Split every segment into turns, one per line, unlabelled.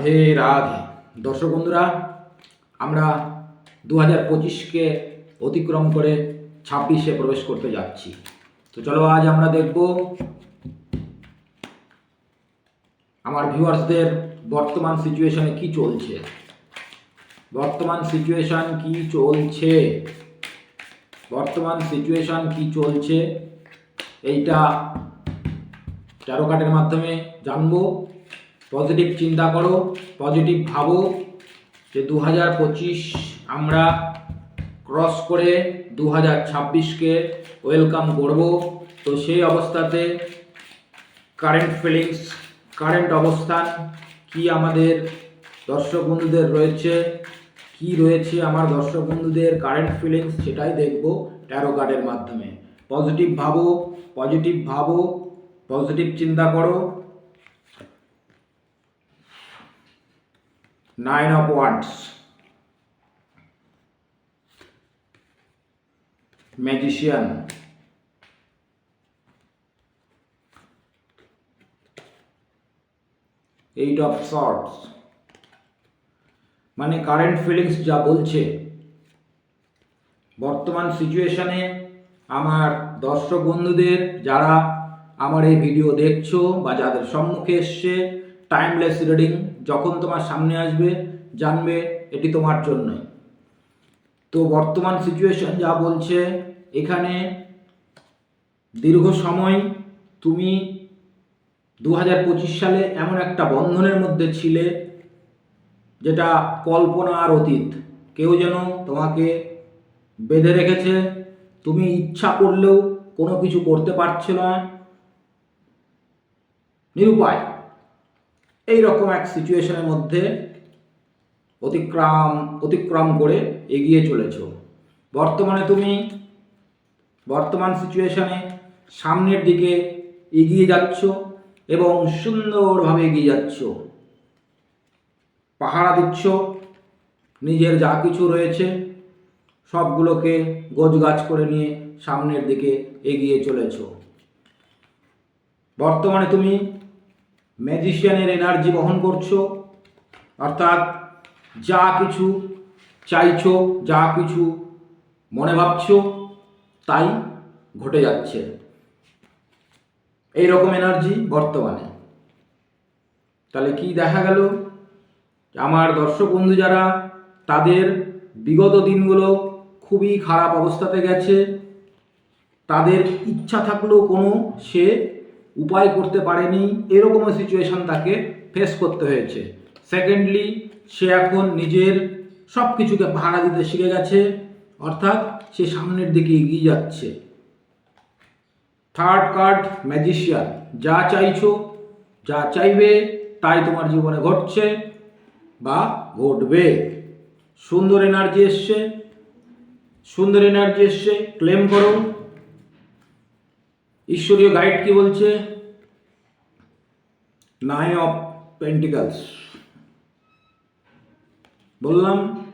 রাধে রাধে। দর্শক বন্ধুরা, আমরা দু হাজার পঁচিশকে অতিক্রম করে ছাব্বিশে প্রবেশ করতে যাচ্ছি। তো চলো আজ আমরা দেখব আমার ভিউয়ার্সদের বর্তমান সিচুয়েশনে কি চলছে। বর্তমান সিচুয়েশন কি চলছে? বর্তমান সিচুয়েশন কি চলছে? এইটা কার্ডের মাধ্যমে জানব। পজিটিভ চিন্তা করো পজিটিভ ভাবো যে দু হাজার পঁচিশ আমরা ক্রস করে দু হাজার ছাব্বিশকে ওয়েলকাম করব। তো সেই অবস্থাতে কারেন্ট ফিলিংস কারেন্ট অবস্থান, কি আমাদের দর্শক বন্ধুদের রয়েছে, কি রয়েছে আমার দর্শক বন্ধুদের কারেন্ট ফিলিংস সেটাই দেখব ট্যারো কার্ডের মাধ্যমে। পজিটিভ ভাবো পজিটিভ ভাবো পজিটিভ চিন্তা করো nine of wands. Magician. Eight of swords. মানে কারেন্ট ফিলিংস যা বলছে, বর্তমান সিচুয়েশনে আমার দর্শক বন্ধুদের যারা আমার এই ভিডিও দেখছ বা যাদের সম্মুখে এসছে টাইমলেস রিডিং যখন তোমার সামনে আসবে, জানবে এটি তোমার জন্যই। তো বর্তমান সিচুয়েশন যা বলছে, এখানে দীর্ঘ সময় তুমি দু হাজার পঁচিশ সালে এমন একটা বন্ধনের মধ্যে ছিলে, যেটা কল্পনা আর অতীত। কেউ যেন তোমাকে বেঁধে রেখেছে, তুমি ইচ্ছা করলেও কোনো কিছু করতে পারছ না। নিরুপায়। এই রকম এক সিচুয়েশনের মধ্যে অতিক্রম অতিক্রম করে এগিয়ে চলেছ। বর্তমানে তুমি বর্তমান সিচুয়েশনে সামনের দিকে এগিয়ে যাচ্ছ এবং সুন্দরভাবে এগিয়ে যাচ্ছ। পাহারা দিচ্ছ, নিজের যা কিছু রয়েছে সবগুলোকে গোছগাছ করে নিয়ে সামনের দিকে এগিয়ে চলেছ। বর্তমানে তুমি ম্যাজিশিয়ানের এনার্জি বহন করছ, অর্থাৎ যা কিছু চাইছো, যা কিছু মনে ভাবছ, তাই ঘটে যাচ্ছে। এই রকম এনার্জি বর্তমানে। তাহলে কি দেখা গেল? আমার দর্শক বন্ধু যারা, তাদের বিগত দিনগুলো খুবই খারাপ অবস্থাতে গেছে। তাদের ইচ্ছা থাকলেও কোনো সে উপায় করতে পারেনি, এরকম সিচুয়েশন তাকে ফেস করতে হয়েছে। সেকেন্ডলি সে এখন নিজের সব কিছুকে ভাড়া দিতে শিখে গেছে, অর্থাৎ সে সামনের দিকে এগিয়ে যাচ্ছে। থার্ড কার্ড ম্যাজিশিয়ান যা চাইছো, যা চাইবে, তাই তোমার জীবনে ঘটছে বা ঘটবে। সুন্দর এনার্জি এসছে, সুন্দর এনার্জি এসছে ক্লেম করো। ঈশ্বরীয় গাইড কি বলছে? নাইন অফ পেন্টিকালস বললাম,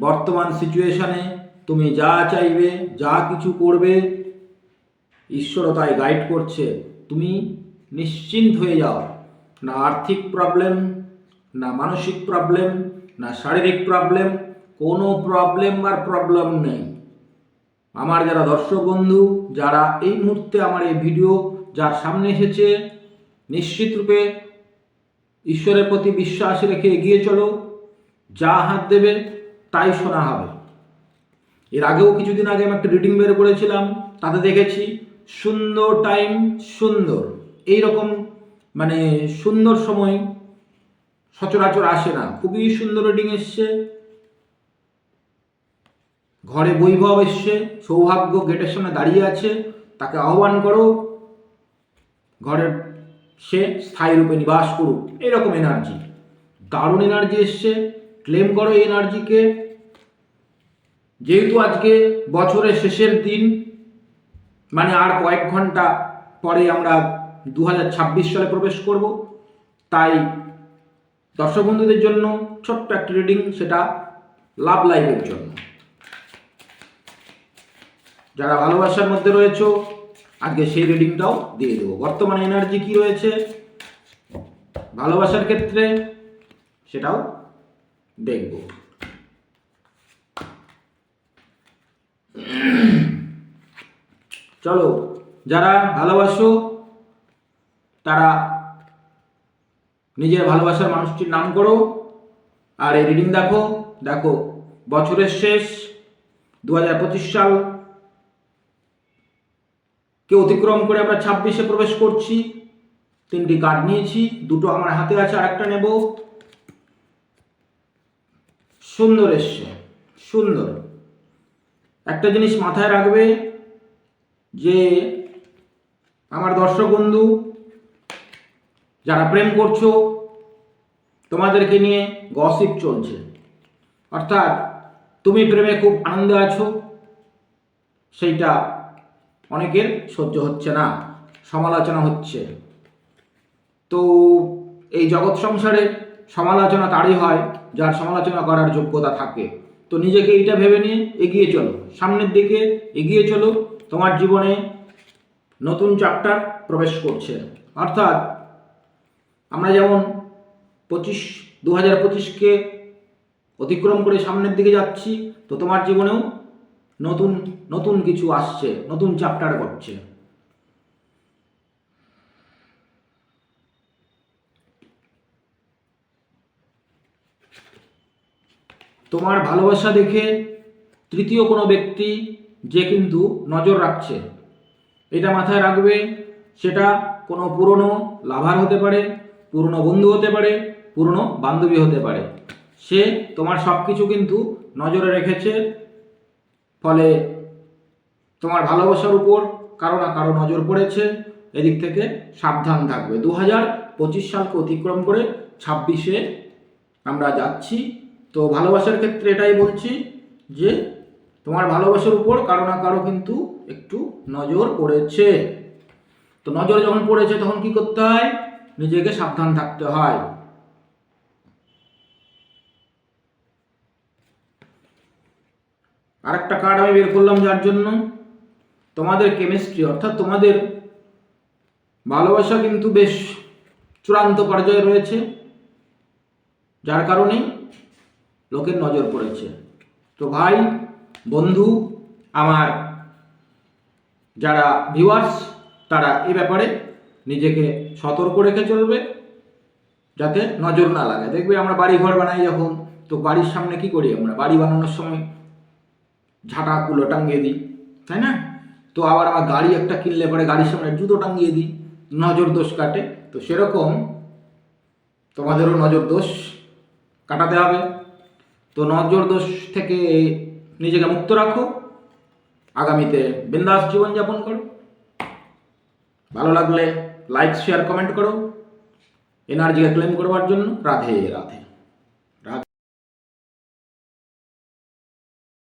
বর্তমান সিচুয়েশনে তুমি যা চাইবে, যা কিছু করবে ঈশ্বরও তাই গাইড করছে। তুমি নিশ্চিন্ত হয়ে যাও। না আর্থিক প্রবলেম না মানসিক প্রবলেম না শারীরিক প্রবলেম কোনো প্রবলেম আর প্রবলেম নেই। আমার যারা দর্শক বন্ধু, যারা এই মুহূর্তে আমার এই ভিডিও যার সামনে এসেছে, নিশ্চিত রূপে ঈশ্বরের প্রতি বিশ্বাস রেখে এগিয়ে চলো। যা হাত দেবে, তাই শোনা হবে। এর আগেও কিছুদিন আগে আমি একটা রিডিং বের করেছিলাম, তাতে দেখেছি, সুন্দর টাইম সুন্দর। এই রকম মানে সুন্দর সময় সচরাচর আসে না। খুবই সুন্দর রিডিং এসছে। ঘরে বৈভব এসছে, সৌভাগ্য গেটের সামনে দাঁড়িয়ে আছে, তাকে আহ্বান করো, ঘরের সে স্থায়ী রূপে নিবাস করুক। এরকম এনার্জি দারুণ এনার্জি এসছে। ক্লেম করো এই এনার্জিকে যেহেতু আজকে বছরের শেষের দিন মানে আর কয়েক ঘণ্টা পরে আমরা দু হাজার ছাব্বিশ সালে প্রবেশ করব, তাই দর্শক বন্ধুদের জন্য ছোট্ট একটা রিডিং সেটা লাভ লাইফের জন্য। যারা ভালোবাসার মধ্যে রয়েছে, আজকে সেই রিডিংটাও দিয়ে দেবো। বর্তমানে এনার্জি কি রয়েছে? ভালোবাসার ক্ষেত্রে সেটাও দেখব। চলো, যারা ভালোবাসো, তারা নিজের ভালোবাসার মানুষটির নাম করো। আর এই রিডিং দেখো দেখো, বছরের শেষ দু হাজার পঁচিশ সাল কে অতিক্রম করে আমরা ছাব্বিশে প্রবেশ করছি। তিনটি কার্ড নিয়েছি, দুটো আমার হাতে আছে, আরেকটা নেব। সুন্দর এসছে সুন্দর। একটা জিনিস মাথায় রাখবে যে আমার দর্শক বন্ধু, যারা প্রেম করছ, তোমাদেরকে নিয়ে গসিপ চলছে। অর্থাৎ তুমি প্রেমে খুব আনন্দে আছো, সেইটা অনেকের সহ্য হচ্ছে না, সমালোচনা হচ্ছে। তো এই জগৎ সংসারে সমালোচনা তারই হয়, যার সমালোচনা করার যোগ্যতা থাকে। তো নিজেকে এইটা ভেবে নিয়ে এগিয়ে চলো, সামনের দিকে এগিয়ে চলো, তোমার জীবনে নতুন চ্যাপ্টার প্রবেশ করছে। অর্থাৎ আমরা যেমন পঁচিশ দু হাজার পঁচিশকে অতিক্রম করে সামনের দিকে যাচ্ছি, তো তোমার জীবনেও নতুন নতুন কিছু আসছে, নতুন চ্যাপ্টার করছে। তোমার ভালোবাসা দেখে তৃতীয় কোনো ব্যক্তি যে কিন্তু নজর রাখছে, এটা মাথায় রাখবে, সেটা কোনো পুরনো লাভার হতে পারে, পুরনো বন্ধু হতে পারে, পুরনো বান্ধবী হতে পারে। সে তোমার সব কিছু কিন্তু নজরে রেখেছে ফলে তোমার ভালোবাসার উপর কারও না কারও নজর পড়েছে। এদিক থেকে সাবধান থাকবে। দু হাজার পঁচিশ সালকে অতিক্রম করে ছাব্বিশে আমরা যাচ্ছি। তো ভালোবাসার ক্ষেত্রে এটাই বলছি যে, তোমার ভালোবাসার উপর কারও না কারও কিন্তু একটু নজর পড়েছে। তো নজর যখন পড়েছে তখন কি করতে হয়? নিজেকে সাবধান থাকতে হয়। আরেকটা কার্ড আমি বের করলাম যার জন্য তোমাদের কেমিস্ট্রি অর্থাৎ তোমাদের ভালোবাসা কিন্তু বেশ চূড়ান্ত পর্যায়ে রয়েছে। যার কারণে লোকের নজর পড়েছে। তো ভাই, বন্ধু, আমার যারা ভিউয়ার্স তারা এ ব্যাপারে নিজেকে সতর্ক রেখে চলবে, যাতে নজর না লাগে। দেখবে আমরা বাড়ি ঘর বানাই যখন, তো বাড়ির সামনে কি করি আমরা? বাড়ি বানানোর সময় ঝাঁটা কুলো টাঙ্গিয়ে দিই, তাই না? তো আবার আমার গাড়ি একটা কিনলে পরে গাড়ির সামনে জুতো টাঙিয়ে দিই, নজর দোষ কাটে। তো সেরকম তোমাদেরও নজর দোষ কাটাতে হবে। তো নজর দোষ থেকে নিজেকে মুক্ত রাখো, আগামীতে বিন্দাস জীবনযাপন করো। ভালো লাগলে লাইক শেয়ার কমেন্ট করো। এনার্জিকে ক্লেম করবার জন্য রাধে রাধে।